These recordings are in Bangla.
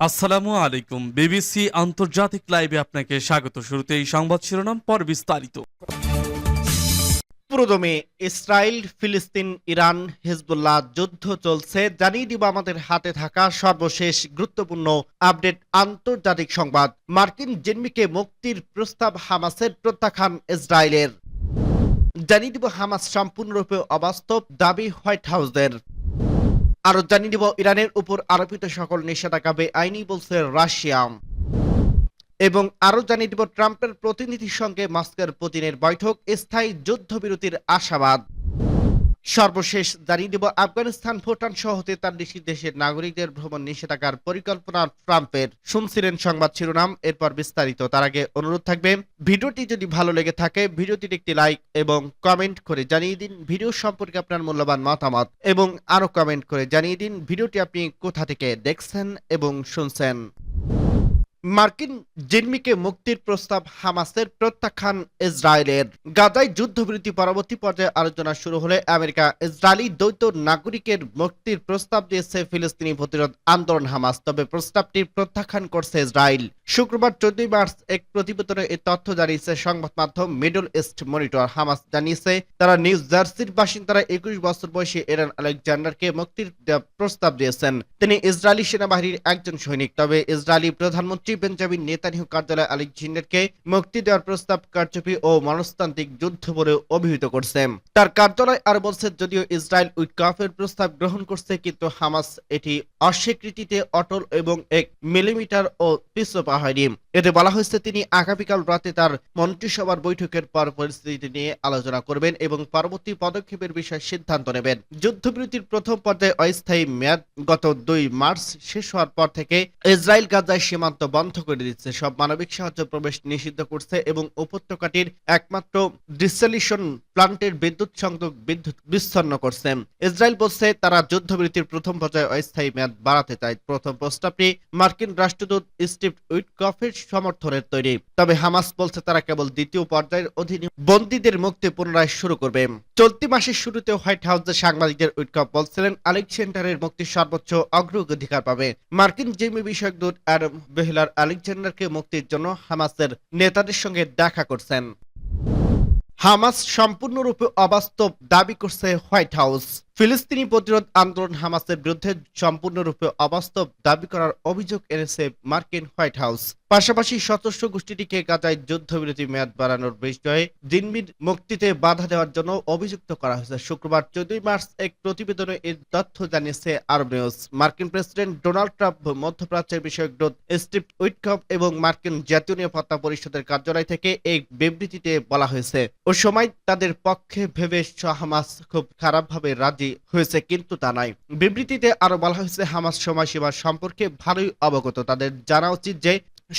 আসসালামু আলাইকুম। বিবিসি আন্তর্জাতিক লাইভে আপনাকে স্বাগত। শুরুতে এই সংবাদ শিরোনাম, পর বিস্তারিত। পুরোদমে ইসরায়েল, ফিলিস্তিন, ইরান, হিজবুল্লাহ যুদ্ধ চলছে। জানিয়ে দিব আমাদের হাতে থাকা সর্বশেষ গুরুত্বপূর্ণ আপডেট আন্তর্জাতিক সংবাদ। মার্কিন জেনমিকে মুক্তির প্রস্তাব হামাসের প্রত্যাখ্যান ইসরায়েলের। জানিয়ে দিব হামাস সম্পূর্ণরূপে অবাস্তব দাবি হোয়াইট হাউসের। আরও জানিয়ে দিব, ইরানের উপর আরোপিত সকল নিষেধাজ্ঞা বেআইনি বলছে রাশিয়া। এবং আরও জানিয়ে দিব, ট্রাম্পের প্রতিনিধির সঙ্গে মাস্কের পুতিনের বৈঠক, স্থায়ী যুদ্ধবিরতির আশাবাদ। সর্বশেষ জানিয়ে দিব, আফগানিস্তান ভুটান সহ তেতাল্লিশটি দেশের নাগরিকদের ভ্রমণ নিষেধাজ্ঞার পরিকল্পনা ট্রাম্পের। শুনছিলেন সংবাদ শিরোনাম, এরপর বিস্তারিত। তার আগে অনুরোধ থাকবে, ভিডিওটি যদি ভালো লেগে থাকে ভিডিওটির একটি লাইক এবং কমেন্ট করে জানিয়ে দিন ভিডিও সম্পর্কে আপনার মূল্যবান মতামত এবং আরও কমেন্ট করে জানিয়ে দিন ভিডিওটি আপনি কোথা থেকে দেখছেন এবং শুনছেন। মার্কিন জিম্মিকে মুক্তির প্রস্তাব হামাসের প্রত্যাখ্যান ইসরায়েলের। গাজায় যুদ্ধবিরতি পরবর্তী পর্যায়ে আলোচনা শুরু হলে আমেরিকা ইসরায়েলি দ্বৈত নাগরিকের মুক্তির প্রস্তাব দিয়েছে ফিলিস্তিনি প্রতিরোধ আন্দোলন হামাস। তবে প্রস্তাবটি প্রত্যাখ্যান করছে ইসরায়েল। শুক্রবার চোদ্দই মার্চ এক প্রতিবেদনে এই তথ্য জানিয়েছে সংবাদ মাধ্যম মিডল ইস্ট মনিটর। হামাস জানিয়েছে, তারা নিউ জার্সির বাসিন্দারা একুশ বছর বয়সী এরান আলেকজান্ডারকে মুক্তির প্রস্তাব দিয়েছেন। তিনি ইসরায়েলি সেনাবাহিনীর একজন সৈনিক। তবে ইসরায়েলি প্রধানমন্ত্রী বেঞ্জামিন নেতানিহু কার্যালয় আলেকজান্ডারকে মুক্তি দেওয়ার প্রস্তাব কারচুপি ও মনস্তান্ত্রিক যুদ্ধ বলে অভিহিত করছে। তার কার্যালয় আর বলছে, যদিও ইসরায়েল উইকাফের প্রস্তাব গ্রহণ করছে, কিন্তু হামাস এটি অস্বীকৃতিতে অটল এবং এক মিলিমিটার ও পিছপা হয়নি। এতে বলা হয়েছে, তিনি আগামীকাল রাতে তার মন্ত্রিসভার বৈঠকের পর পরিস্থিতি নিয়ে আলোচনা করবেন এবং পরবর্তী পদক্ষেপের বিষয়ে সিদ্ধান্ত নেবেন। যুদ্ধবিরতির প্রথম পর্যায়ে অস্থায়ী মেয়াদ গত দুই মার্চ শেষ হওয়ার পর থেকে ইসরায়েল গাজায় সীমান্ত বন্ধ করে দিচ্ছে। সব মানবিক সাহায্য প্রবেশ নিষিদ্ধ করছে এবং উপত্যকাটির একমাত্র ডিসেলিশন প্লান্টের বিদ্যুৎ সংযোগ বিদ্যুৎ বিচ্ছন্ন করছে। ইসরায়েল বলছে, তারা যুদ্ধবিরতির প্রথম পর্যায়ে অস্থায়ী মেয়াদ বাড়াতে চায়। প্রথম প্রস্তাবটি মার্কিন রাষ্ট্রদূত স্টিভ উইটকফের সমর্থনের তৈরি। তবে হামাস বলছে তারা কেবল দ্বিতীয় পর্যায়ের অধীনে বন্দীদের মুক্তি পুনরায় শুরু করবে। চলতি মাসের শুরুতে হোয়াইট হাউসে সাংবাদিকদের উইটকফ বলছিলেন আলেকজান্ডারের মুক্তি সর্বোচ্চ অগ্রাধিকার পাবে। মার্কিন জিমি বিষয়ক দূত অ্যাডাম বেহলার আলেকজান্ডারকে মুক্তির জন্য হামাসের নেতাদের সঙ্গে দেখা করছেন। হামাস সম্পূর্ণরূপে অবাস্তব দাবি করছে হোয়াইট হাউস। ফিলিস্তিনি প্রতিরোধ আন্দোলন হামাসের বিরুদ্ধে সম্পূর্ণরূপে অবাস্তব দাবি করার অভিযোগ এনেছে মার্কিন হোয়াইট হাউস। পাশাপাশি সশস্ত্র গোষ্ঠীটিকে গাজায় যুদ্ধবিরতি মেয়াদ বাড়ানোর বিষয়ে জিনবির মুক্তিতে বাধা দেওয়ার জন্য অভিযুক্ত করা হয়েছে। শুক্রবার চোদ্দই মার্চ এক প্রতিবেদনে এর তথ্য জানিয়েছে আরব নিউজ। মার্কিন প্রেসিডেন্ট ডোনাল্ড ট্রাম্প, মধ্যপ্রাচ্যের বিষয়ক দূত স্টিভ উইটকপ এবং মার্কিন জাতীয় নিরাপত্তা পরিষদের কার্যালয় থেকে এই বিবৃতিতে বলা হয়েছে। ও সময় তাদের পক্ষে ভেবে হামাস খুব খারাপভাবে রাজি হয়েছে, কিন্তু তা নয় বিবৃতিতে আরও বলা হয়েছে, হামাস সময়সীমা সম্পর্কে ভালোই অবগত। তাদের জানা উচিত যে,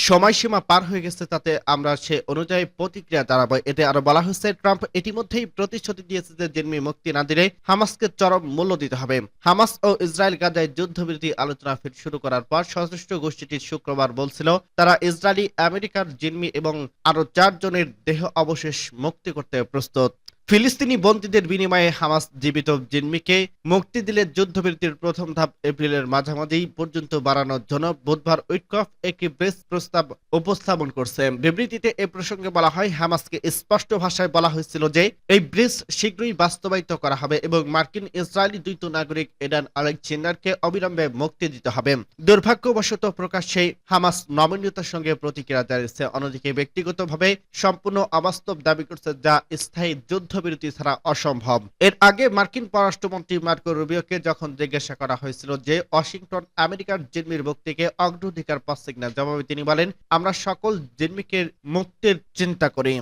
সময়সীমা পার হয়ে গেছে তাতে আমরা সে অনুযায়ী প্রতিক্রিয়া জানাব। এতে আরও বলা হয়েছে, ট্রাম্প ইতিমধ্যেই প্রতিশ্রুতি দিয়েছে যে, জিম্মি মুক্তি না দিলে হামাসকে চরম মূল্য দিতে হবে। হামাস ও ইসরায়েল গাজায় যুদ্ধবিরতি আলোচনা ফির শুরু করার পর সশস্ত্র গোষ্ঠীটি শুক্রবার বলছিল, তারা ইসরায়েলি, আমেরিকার জিম্মি এবং আরও চারজনের দেহ অবশেষ মুক্তি করতে প্রস্তুত। ফিলিস্তিনি বন্দীদের বিনিময়ে হামাস জীবিত জিম্মিকে মুক্তি দিলে যুদ্ধবিরতির প্রথম ধাপ এপ্রিলের মাঝামাঝি পর্যন্ত বাড়ানোর জন্য বুধবার উইটকফ একটি প্রেস প্রস্তাব উপস্থাপন করছে। বিবৃতিতে এ প্রসঙ্গে বলা হয়, হামাসকে স্পষ্ট ভাষায় বলা হয়েছিল যে, এই ব্রিজ শীঘ্রই বাস্তবায়িত করা হবে এবং মার্কিন ইসরায়েলি দ্বৈত নাগরিক এডান আলেকজান্ডারকে অবিলম্বে মুক্তি দিতে হবে। দুর্ভাগ্যবশত প্রকাশ্যে হামাস নমনীয়তার সঙ্গে প্রতিক্রিয়া জানিয়েছে। অন্যদিকে ব্যক্তিগতভাবে সম্পূর্ণ অবাস্তব দাবি করছে যা স্থায়ী যুদ্ধবিরতি ছাড়া অসম্ভব। এর আগে মার্কিন পররাষ্ট্রমন্ত্রী মার্কো রুবিওকে যখন জিজ্ঞাসা করা হয়েছিল যে ওয়াশিংটন আমেরিকার জিম্মির মুক্তিকে অগ্রাধিকার পাচ্ছে কিনা, জবাবে তিনি বলেন, আমরা সকল জিম্মিকে মুক্তির চিন্তা করি।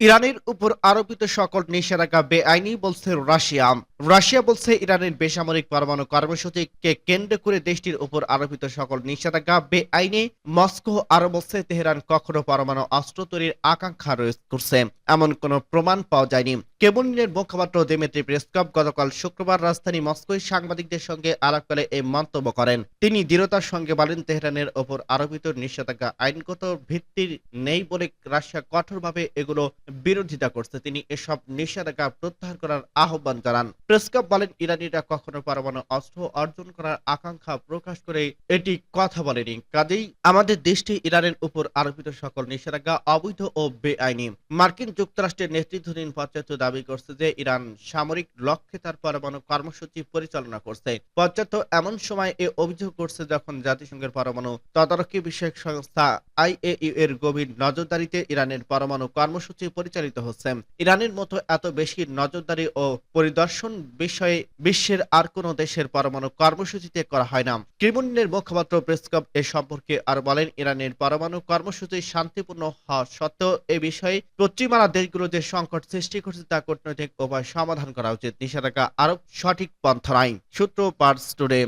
ইরানের উপর আরোপিত সকল নিষেধাজ্ঞা বেআইনি বলছে রাশিয়া। রাশিয়া বলছে ইরানের বেসামরিক পরমাণু কর্মসূচিকে কেন্দ্র করে দেশটির উপর আরোপিত সকল নিষেধাজ্ঞা বেআইনি। মস্কো আরও বলছে তেহরান কখনো পরমাণু অস্ত্র তৈরির আকাঙ্ক্ষা করছে। এমন কোনো প্রমাণ পাওয়া যায়নি। কেমনের মুখপাত্র দেমেত্রি প্রেসকপ গতকাল শুক্রবার রাজধানী মস্কোয় সাংবাদিকদের সঙ্গে আলাপকালে এই মন্তব্য করেন। তিনি দৃঢ়তার সঙ্গে বলেন, তেহরানের ওপর আরোপিত নিষেধাজ্ঞা আইনগত ভিত্তির নেই বলে রাশিয়া কঠোরভাবে এগুলো বিরোধিতা করছে। তিনি এসব নিষেধাজ্ঞা প্রত্যাহার করার আহ্বান জানান। প্রেসকাপ বলেন, ইরানিরা কখনো পরমাণু অস্ত্র অর্জন করার আকাঙ্ক্ষা প্রকাশ করে এটি কথা বলেনি। কাজেই আমাদের দেশটি ইরানের উপর আরোপিত সকল নিষেধাজ্ঞা অবৈধ ও বেআইনি। মার্কিন যুক্তরাষ্ট্রের নেতৃত্বাধীন পঞ্চায়েত দাবি করছে যে, ইরান সামরিক লক্ষ্যে তার পরমাণু কর্মসূচি পরিচালনা করছে। পঞ্চায়েত এমন সময় এ অভিযোগ করছে যখন জাতিসংঘের পরমাণু তদারকি বিষয়ক সংস্থা আইএইউ এর গভীর নজরদারিতে ইরানের পরমাণু কর্মসূচি পরিচালিত হচ্ছে। ইরানের মতো এত বেশি নজরদারি ও পরিদর্শন বিষয়ে বিশ্বের আর কোনো দেশের পরমাণু কর্মসূচিতে করা হয় না। ক্রিমলিনের মুখপাত্র প্রেসকপ এ সম্পর্কে আর বলেন, ইরানের পরমাণু কর্মসূচি শান্তিপূর্ণ হওয়া সত্ত্বেও এ বিষয়ে পশ্চিমারা দেশগুলো যে সংকট সৃষ্টি করছে তা কূটনৈতিক উপায় সমাধান করা উচিত, নিষেধাজ্ঞা আরোপ সঠিক পন্থা নাই। সূত্র পার্স টুডে।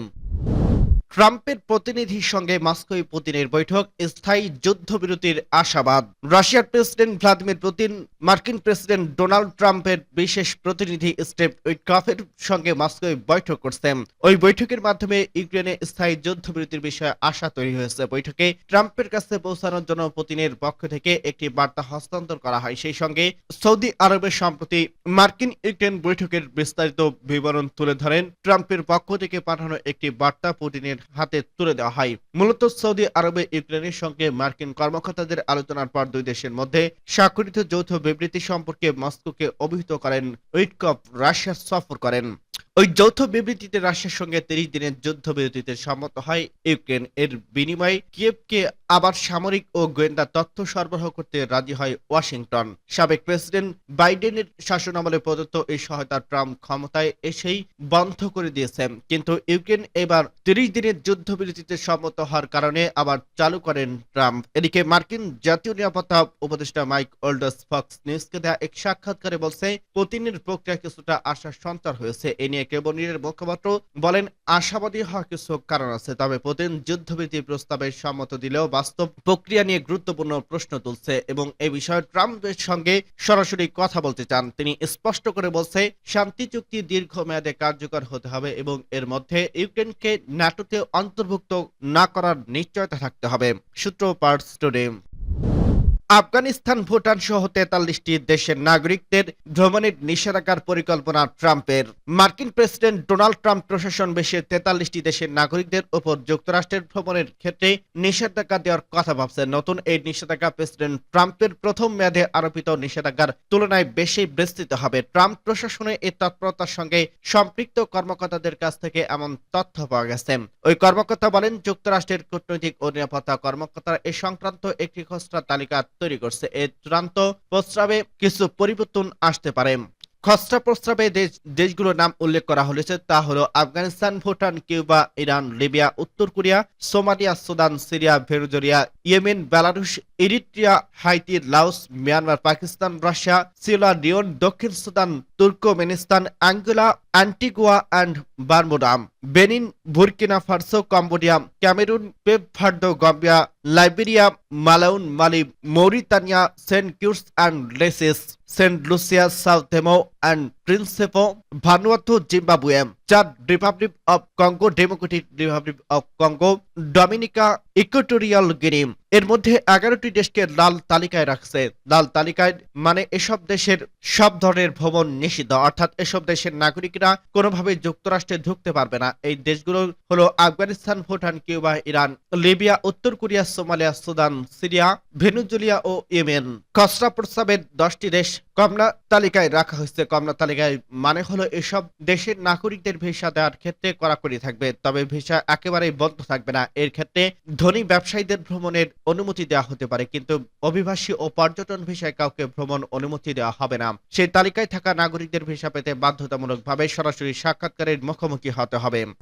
ট্রাম্পের প্রতিনিধির সঙ্গে মস্কোয় পুতিনের বৈঠক, স্থায়ী যুদ্ধবিরতির আশাবাদ। রাশিয়ার প্রেসিডেন্ট ভ্লাদিমির পুতিন, মার্কিন প্রেসিডেন্ট ডোনাল্ড ট্রাম্পের বিশেষ প্রতিনিধি স্টেপ উইটকফের সঙ্গে মস্কোয় বৈঠক করছেন। ওই বৈঠকের মাধ্যমে ইউক্রেনে স্থায়ী যুদ্ধবিরতির বিষয়ে আশা তৈরি হয়েছে। বৈঠকে ট্রাম্পের কাছে পৌঁছানোর জন্য পুতিনের পক্ষ থেকে একটি বার্তা হস্তান্তর করা হয়। সেই সঙ্গে সৌদি আরবের সম্প্রতি মার্কিন ইউক্রেন বৈঠকের বিস্তারিত বিবরণ তুলে ধরেন। ট্রাম্পের পক্ষ থেকে পাঠানো একটি বার্তা পুতিনের হাতে তুলে দেওয়া হয়। মূলত সৌদি আরবে ইউক্রেনের সঙ্গে মার্কিন কর্মকর্তাদের আলোচনার পর দুই দেশের মধ্যে স্বাক্ষরিত যৌথ বিবৃতি সম্পর্কে মস্কোকে অভিহিত করেন উইটকপ রাশিয়া সফর করেন। ওই যৌথ বিবৃতিতে রাশিয়ার সঙ্গে তিরিশ দিনের যুদ্ধবিরতিতে সম্মত হয় ইউক্রেন। এর বিনিময়ে কিয়েভকে আবার সামরিক ও গোয়েন্দা তথ্য সরবরাহ করতে রাজি হয় ওয়াশিংটন। সাবেক প্রেসিডেন্ট বাইডেনের শাসনামলে প্রদত্ত এই সহায়তা ট্রাম্প ক্ষমতায় এসেই বন্ধ করে দিয়েছেন। কিন্তু ইউক্রেন এবার তিরিশ দিনের যুদ্ধবিরতিতে সম্মত হওয়ার কারণে আবার চালু করেন ট্রাম্প। এদিকে মার্কিন জাতীয় নিরাপত্তা উপদেষ্টা মাইক ওল্ডাস ফক্স নিউজকে দেওয়া এক সাক্ষাৎকারে বলছে, পুতিনের প্রক্রিয়া কিছুটা আশার সঞ্চার হয়েছে। নিয়ে কেবনিরের মুখপাত্র বলেন, আশাবাদী হওয়ার কিছু কারণ আছে। তবে পুতিন যুদ্ধবিরতি প্রস্তাবে সম্মত দিলেও বাস্তব প্রক্রিয়া নিয়ে গুরুত্বপূর্ণ প্রশ্ন তুলছে এবং এ বিষয়ে ট্রাম্পের সঙ্গে সরাসরি কথা বলতে চান। তিনি স্পষ্ট করে বলছে, শান্তি চুক্তি দীর্ঘমেয়াদে কার্যকর হতে হবে এবং এর মধ্যে ইউক্রেনকে ন্যাটোতে অন্তর্ভুক্ত না করার নিশ্চয়তা থাকতে হবে। সূত্র পার্টস টুডে। আফগানিস্তান, ভুটান সহ তেতাল্লিশটি দেশের নাগরিকদের ভ্রমণের নিষেধাজ্ঞার পরিকল্পনা ট্রাম্পের। মার্কিন প্রেসিডেন্ট ডোনাল্ড ট্রাম্প প্রশাসন বিশ্বের তেতাল্লিশটি দেশের নাগরিকদের উপর যুক্তরাষ্ট্রের ভ্রমণের ক্ষেত্রে নিষেধাজ্ঞা দেওয়ার কথা ভাবছে নতুন এই নিষেধাজ্ঞা প্রেসিডেন্ট ট্রাম্পের প্রথম মেয়াদে আরোপিত নিষেধাজ্ঞার তুলনায় বেশি বিস্তৃত হবে। ট্রাম্প প্রশাসনে এই তৎপরতার সঙ্গে সম্পৃক্ত কর্মকর্তাদের কাছ থেকে এমন তথ্য পাওয়া গেছে। ওই কর্মকর্তা বলেন, যুক্তরাষ্ট্রের কূটনৈতিক ও নিরাপত্তা কর্মকর্তারা এ সংক্রান্ত একটি খসড়া তালিকা তৈরি করছে। এর চূড়ান্ত প্রস্তাবে কিছু পরিবর্তন আসতে পারে। খসড়া প্রস্তাবে দেশ, দেশগুলোর নাম উল্লেখ করা হয়েছে। তা হলো Afghanistan, Bhutan, Cuba, Iran, Libya, উত্তর Korea, Somalia, Sudan, Syria, Venezuela, Yemen, Belarus, Eritrea, Haiti, Laos, Myanmar, Pakistan, Russia Sierra Leone, দক্ষিণ Sudan, Turkmenistan Angola Antigua and Barbuda, Benin Burkina Faso, Cambodia, Cameroon, Cape Verde Gambia, Liberia, Malawi, Mali, Mauritania, Saint Kitts and Nevis, Saint Lucia Sao Tome and Principe Vanuatu Zimbabwe Chad Republic of Congo Democratic Republic of Congo Dominica Equatorial Guinea এর মধ্যে এগারোটি দেশকে লাল তালিকায় রাখছে। লাল তালিকায় মানে এসব দেশের সব ধরনের ভ্রমণ নিষিদ্ধ। অর্থাৎ এসব দেশের নাগরিকরা কোনোভাবে যুক্তরাষ্ট্রে ঢুকতে পারবে না। এই দেশগুলো হলো Afghanistan, Bhutan, Cuba, Iran, Libya, উত্তর Korea, Somalia, Sudan, Syria Venezuela ও ইয়েমেন। খসড়া প্রস্তাবের দশটি দেশ কমলা তালিকায় রাখা হয়েছে। কমলা তালিকায় মানে হলো এসব দেশের নাগরিকদের ভিসা দেওয়ার ক্ষেত্রে কড়াকড়ি থাকবে, তবে ভিসা একেবারেই বন্ধ থাকবে না। এর ক্ষেত্রে ধনী ব্যবসায়ীদের ভ্রমণের অনুমতি দেওয়া হতে পারে, কিন্তু অভিবাসী ও পর্যটন ভিসায় কাউকে ভ্রমণ অনুমতি দেওয়া হবে না। সেই তালিকায় থাকা নাগরিকদের ভিসা পেতে বাধ্যতামূলকভাবে সরাসরি সাক্ষাৎকারের মুখোমুখি হতে হবে।